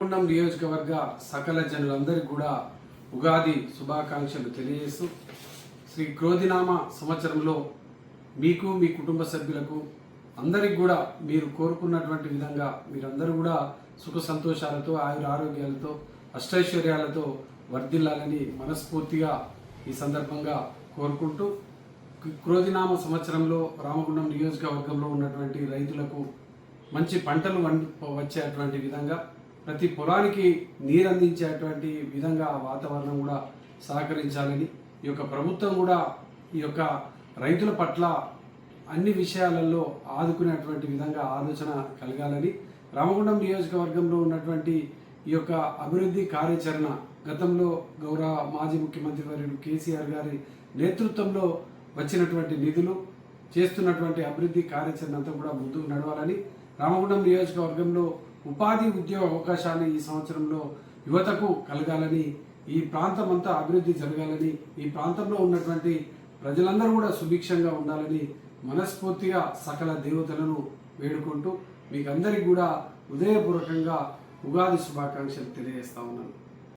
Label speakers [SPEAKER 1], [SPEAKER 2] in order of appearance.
[SPEAKER 1] కుండం నియోజకవర్గ సకల జనులందరికీ కూడా ఉగాది శుభాకాంక్షలు తెలియజేస్తూ శ్రీ క్రోధినామ సంవత్సరంలో మీకు మీ కుటుంబ సభ్యులకు అందరికి కూడా మీరు కోరుకున్నటువంటి విధంగా మీరందరూ కూడా సుఖ సంతోషాలతో ఆయుర ఆరోగ్యాలతో అష్టైశ్వర్యాలతో వర్ధిల్లాలని మనస్ఫూర్తిగా ఈ సందర్భంగా కోరుకుంటూ క్రోధినామ సంవత్సరంలో రామగుండం నియోజకవర్గంలో ఉన్నటువంటి రైతులకు మంచి పంటలు వచ్చేటువంటి విధంగా ప్రతి పొలానికి నీరు అందించేటువంటి విధంగా వాతావరణం కూడా సహకరించాలని ఈ యొక్క ప్రభుత్వం కూడా ఈ యొక్క రైతుల పట్ల అన్ని విషయాలలో ఆదుకునేటువంటి విధంగా ఆలోచన కలగాలని రామగుండం నియోజకవర్గంలో ఉన్నటువంటి ఈ యొక్క అభివృద్ధి కార్యాచరణ గతంలో గౌరవ మాజీ ముఖ్యమంత్రి వర్యుడు కేసీఆర్ గారి నేతృత్వంలో వచ్చినటువంటి నిధులు చేస్తున్నటువంటి అభివృద్ధి కార్యాచరణ అంతా కూడా ముందుకు నడవాలని రామగుండం నియోజకవర్గంలో ఉపాధి ఉద్యోగ అవకాశాన్ని ఈ సంవత్సరంలో యువతకు కలగాలని ఈ ప్రాంతం అంతా అభివృద్ధి జరగాలని ఈ ప్రాంతంలో ఉన్నటువంటి ప్రజలందరూ కూడా సుభిక్షంగా ఉండాలని మనస్ఫూర్తిగా సకల దేవతలను వేడుకుంటూ మీకందరికీ కూడా హృదయపూర్వకంగా ఉగాది శుభాకాంక్షలు తెలియజేస్తా ఉన్నాను.